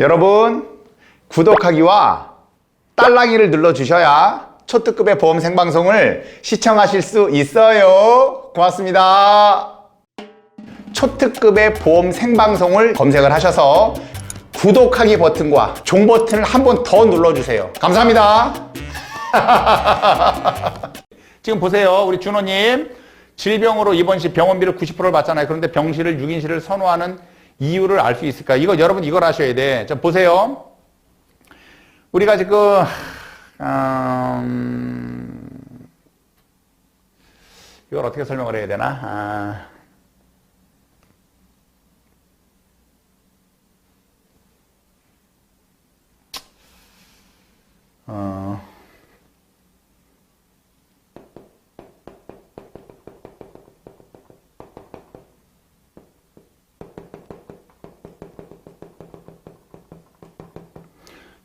여러분 구독하기와 딸랑이를 눌러주셔야 초특급의 보험 생방송을 시청하실 수 있어요. 고맙습니다. 초특급의 보험 생방송을 검색을 하셔서 구독하기 버튼과 종 버튼을 한 번 더 눌러주세요. 감사합니다. 지금 보세요. 우리 준호님. 질병으로 입원 시 병원비를 90%를 받잖아요. 그런데 병실을 6인실을 선호하는 이유를 알 수 있을까? 이거 여러분 이걸 아셔야 돼. 자, 보세요. 우리가 지금, 음, 이걸 어떻게 설명을 해야 되나? 아,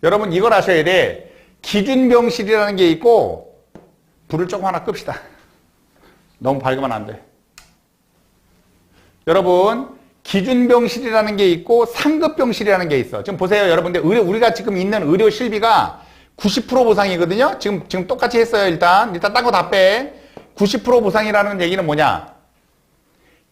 여러분 이걸 아셔야 돼. 기준병실이라는 게 있고 불을 조금 하나 끕시다. 너무 밝으면 안 돼. 여러분 기준병실이라는 게 있고 상급병실이라는 게 있어. 지금 보세요, 여러분들 의료, 우리가 지금 있는 의료 실비가 90% 보상이거든요. 지금 지금 똑같이 했어요. 일단 일단 딴 거 다 빼. 90% 보상이라는 얘기는 뭐냐?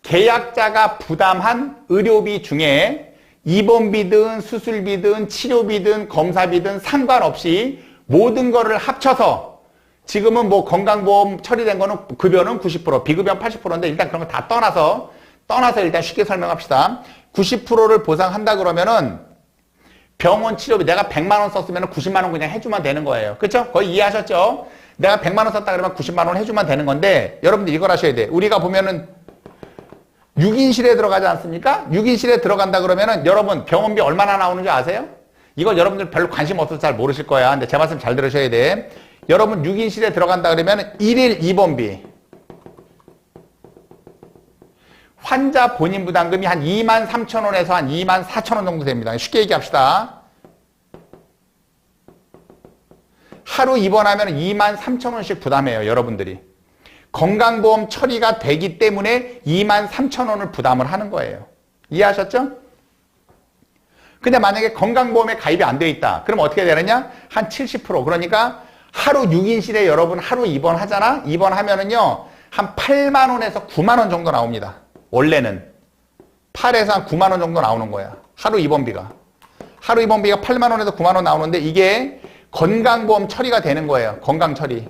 계약자가 부담한 의료비 중에 입원비든 수술비든 치료비든 검사비든 상관없이 모든 거를 합쳐서 지금은 뭐 건강보험 처리된 거는 급여는 90% 비급여는 80%인데 일단 그런 거 다 떠나서 떠나서 일단 쉽게 설명합시다. 90%를 보상한다 그러면은 병원 치료비 내가 100만 원 썼으면 90만 원 그냥 해주면 되는 거예요. 그렇죠? 거의 이해하셨죠? 내가 100만 원 썼다 그러면 90만 원 해주면 되는 건데 여러분들 이걸 하셔야 돼. 우리가 보면은 6인실에 들어가지 않습니까? 6인실에 들어간다 그러면은 여러분 병원비 얼마나 나오는 줄 아세요? 이걸 여러분들 별로 관심 없어서 잘 모르실 거야. 근데 제 말씀 잘 들으셔야 돼. 여러분 6인실에 들어간다 그러면 1일 입원비 환자 본인 부담금이 한 2만 3천 원에서 한 2만 4천 원 정도 됩니다. 쉽게 얘기합시다. 하루 입원하면 2만 3천 원씩 부담해요. 여러분들이. 건강보험 처리가 되기 때문에 2만 3천 원을 부담을 하는 거예요. 이해하셨죠? 근데 만약에 건강보험에 가입이 안 돼 있다. 그럼 어떻게 되느냐? 한 70% 그러니까 하루 6인실에 여러분 하루 입원하잖아? 입원하면은요. 한 8만 원에서 9만 원 정도 나옵니다. 원래는 8에서 한 9만 원 정도 나오는 거야. 하루 입원비가. 하루 입원비가 8만 원에서 9만 원 나오는데 이게 건강보험 처리가 되는 거예요. 건강 처리.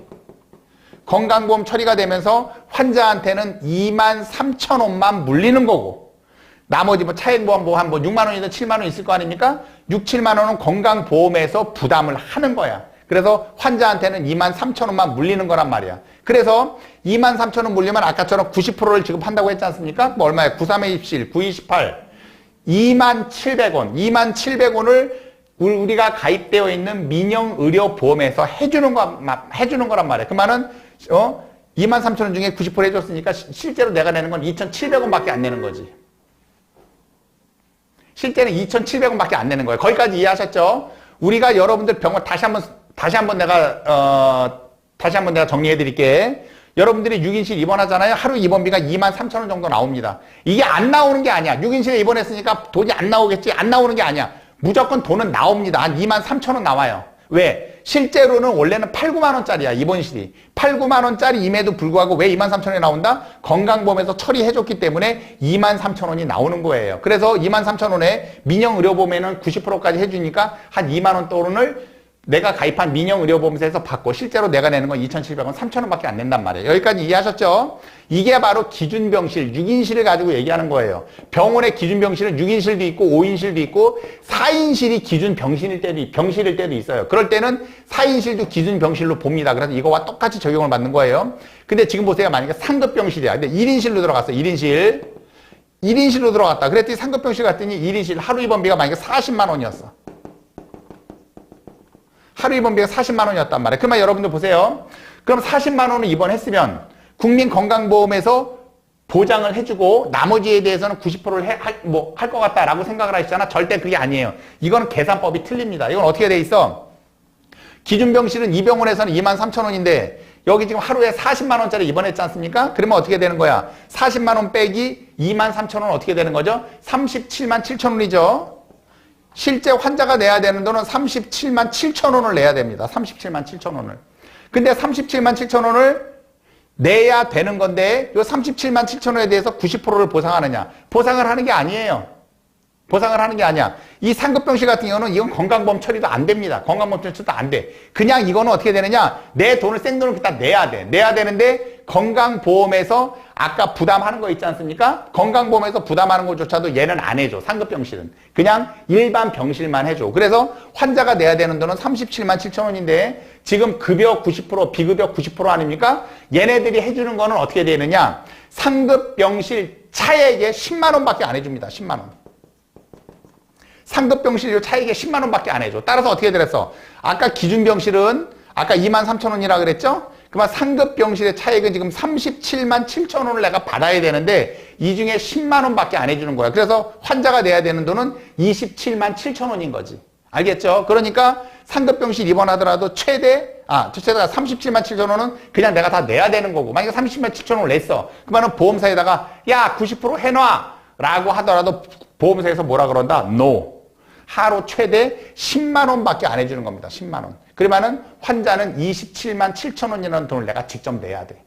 건강보험 처리가 되면서 환자한테는 2만 3천 원만 물리는 거고 나머지 뭐 차액보험 뭐한뭐 6만 원이든 7만 원 있을 거 아닙니까? 6, 7만 원은 건강보험에서 부담을 하는 거야. 그래서 환자한테는 2만 3천 원만 물리는 거란 말이야. 그래서 2만 3천 원 물리면 아까처럼 90%를 지급한다고 했지 않습니까? 뭐 얼마야? 93에 27, 928, 2만 700원, 2만 700원을 우리가 가입되어 있는 민영 의료 보험에서 해주는 거, 해주는 거란 말이야. 그 말은, 어? 2만 3천 원 중에 90% 해줬으니까 시, 실제로 내가 내는 건 2,700원밖에 안 내는 거지. 실제는 2,700원밖에 안 내는 거예요. 거기까지 이해하셨죠? 우리가 여러분들 병원 다시 한번 다시 한번 내가 어 다시 한번 내가 정리해 드릴게. 여러분들이 6인실 입원하잖아요. 하루 입원비가 2만 3천 원 정도 나옵니다. 이게 안 나오는 게 아니야. 6인실에 입원했으니까 돈이 안 나오겠지. 안 나오는 게 아니야. 무조건 돈은 나옵니다. 한 2만 3천 원 나와요. 왜? 실제로는 원래는 8, 9만 원짜리야. 입원실이. 8, 9만 원짜리임에도 불구하고 왜 2만 3천 원이 나온다? 건강보험에서 처리해줬기 때문에 2만 3천 원이 나오는 거예요. 그래서 2만 3천 원에 민영의료보험에는 90%까지 해주니까 한 2만 원 돈을 내가 가입한 민영의료보험사에서 받고 실제로 내가 내는 건 2,700원, 3,000원밖에 안 낸단 말이에요. 여기까지 이해하셨죠? 이게 바로 기준병실, 6인실을 가지고 얘기하는 거예요. 병원의 기준병실은 6인실도 있고 5인실도 있고 4인실이 기준병실일 때도, 병실일 때도 있어요. 그럴 때는 4인실도 기준병실로 봅니다. 그래서 이거와 똑같이 적용을 받는 거예요. 근데 지금 보세요. 만약에 상급병실이야. 근데 1인실로 들어갔어. 1인실. 1인실로 들어갔다. 그랬더니 상급병실 갔더니 1인실 하루 입원비가 만약에 40만 원이었어. 하루 입원비가 40만 원이었단 말이에요. 그러면 여러분들 보세요. 그럼 40만 원을 입원했으면 국민건강보험에서 보장을 해주고 나머지에 대해서는 90%를 해, 할, 뭐, 할 것 같다라고 생각을 하시잖아. 절대 그게 아니에요. 이거는 계산법이 틀립니다. 이건 어떻게 돼 있어? 기준병실은 이 병원에서는 2만 3천 원인데 여기 지금 하루에 40만 원짜리 입원했지 않습니까? 그러면 어떻게 되는 거야? 40만 원 빼기 2만 3천 원 어떻게 되는 거죠? 37만 7천 원이죠. 실제 환자가 내야 되는 돈은 37만 7천 원을 내야 됩니다. 37만 7천 원을. 근데 37만 7천 원을 내야 되는 건데 이 37만 7천 원에 대해서 90%를 보상하느냐? 보상을 하는 게 아니에요. 보상을 하는 게 아니야. 이 상급병실 같은 경우는 이건 건강보험 처리도 안 됩니다. 건강보험 처리도 안 돼. 그냥 이거는 어떻게 되느냐? 내 돈을 생돈을 갖다 내야 돼. 내야 되는데 건강보험에서 아까 부담하는 거 있지 않습니까? 건강보험에서 부담하는 것조차도 얘는 안 해줘. 상급 병실은. 그냥 일반 병실만 해줘. 그래서 환자가 내야 되는 돈은 37만 7천 원인데 지금 급여 90% 비급여 90% 아닙니까? 얘네들이 해주는 거는 어떻게 되느냐? 상급 병실 차액에 10만 원밖에 안 해줍니다. 10만 원. 상급 병실 차액에 10만 원밖에 안 해줘. 따라서 어떻게 되랬어? 아까 기준 병실은 아까 2만 3천 원이라 그랬죠? 그러면 상급 병실의 차액은 지금 37만 7천 원을 내가 받아야 되는데 이 중에 10만 원밖에 안 해주는 거야. 그래서 환자가 내야 되는 돈은 27만 7천 원인 거지. 알겠죠? 그러니까 상급 병실 입원하더라도 최대 아 최대가 37만 7천 원은 그냥 내가 다 내야 되는 거고 만약에 30만 7천 원을 냈어. 그러면 보험사에다가 야 90% 해놔 라고 하더라도 보험사에서 뭐라 그런다? No. 하루 최대 10만 원밖에 안 해주는 겁니다. 10만 원. 그러면은 환자는 27만 7천 원이라는 돈을 내가 직접 내야 돼.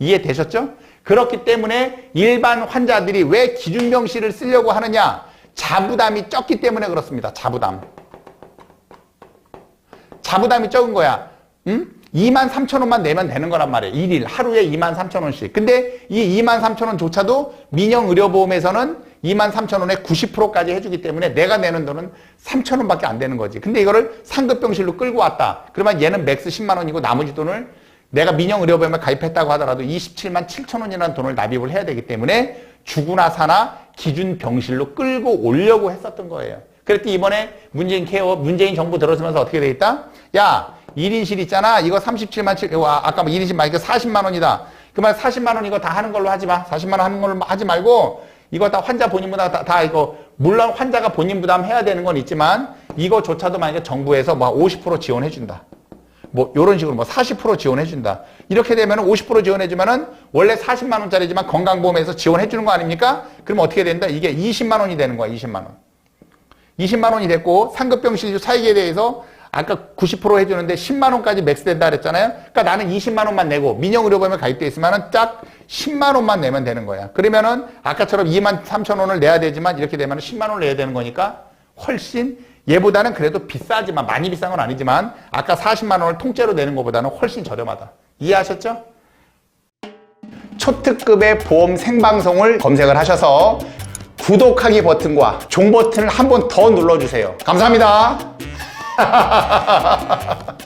이해되셨죠? 그렇기 때문에 일반 환자들이 왜 기준병실을 쓰려고 하느냐? 자부담이 적기 때문에 그렇습니다. 자부담. 자부담이 적은 거야. 응? 2만 3천 원만 내면 되는 거란 말이에요. 일일 하루에 2만 3천 원씩. 근데 이 2만 3천 원조차도 민영 의료보험에서는 2만 3천 원에 90%까지 해주기 때문에 내가 내는 돈은 3천 원밖에 안 되는 거지. 근데 이거를 상급병실로 끌고 왔다. 그러면 얘는 맥스 10만 원이고 나머지 돈을 내가 민영 의료보험에 가입했다고 하더라도 27만 7천 원이라는 돈을 납입을 해야 되기 때문에 주구나 사나 기준 병실로 끌고 오려고 했었던 거예요. 그랬더니 이번에 문재인 케어, 문재인 정부 들어서면서 어떻게 돼 있다? 야, 1인실 있잖아. 이거 37만 7, 와, 아까 뭐 1인실 말니까 40만 원이다. 그러면 40만 원 이거 다 하는 걸로 하지 마. 40만 원 하는 걸로 하지 말고 이거 다 환자 본인 부담 다, 다 이거 물론 환자가 본인 부담 해야 되는 건 있지만 이거조차도 만약에 정부에서 뭐 50% 지원해 준다. 뭐 이런 식으로 뭐 40% 지원해 준다. 이렇게 되면 50% 지원해 주면은 원래 40만 원짜리지만 건강보험에서 지원해 주는 거 아닙니까? 그러면 어떻게 된다? 이게 20만 원이 되는 거야. 20만 원. 20만 원이 됐고 상급병실 사익에 대해서 아까 90% 해주는데 10만 원까지 맥스 된다 그랬잖아요. 그러니까 나는 20만 원만 내고 민영의료보험에 가입돼 있으면은 딱 10만 원만 내면 되는 거야. 그러면은 아까처럼 2만 3천 원을 내야 되지만 이렇게 되면 10만 원을 내야 되는 거니까 훨씬 얘보다는 그래도 비싸지만 많이 비싼 건 아니지만 아까 40만 원을 통째로 내는 것보다는 훨씬 저렴하다. 이해하셨죠? 초특급의 보험 생방송을 검색을 하셔서 구독하기 버튼과 종 버튼을 한 번 더 눌러주세요. 감사합니다.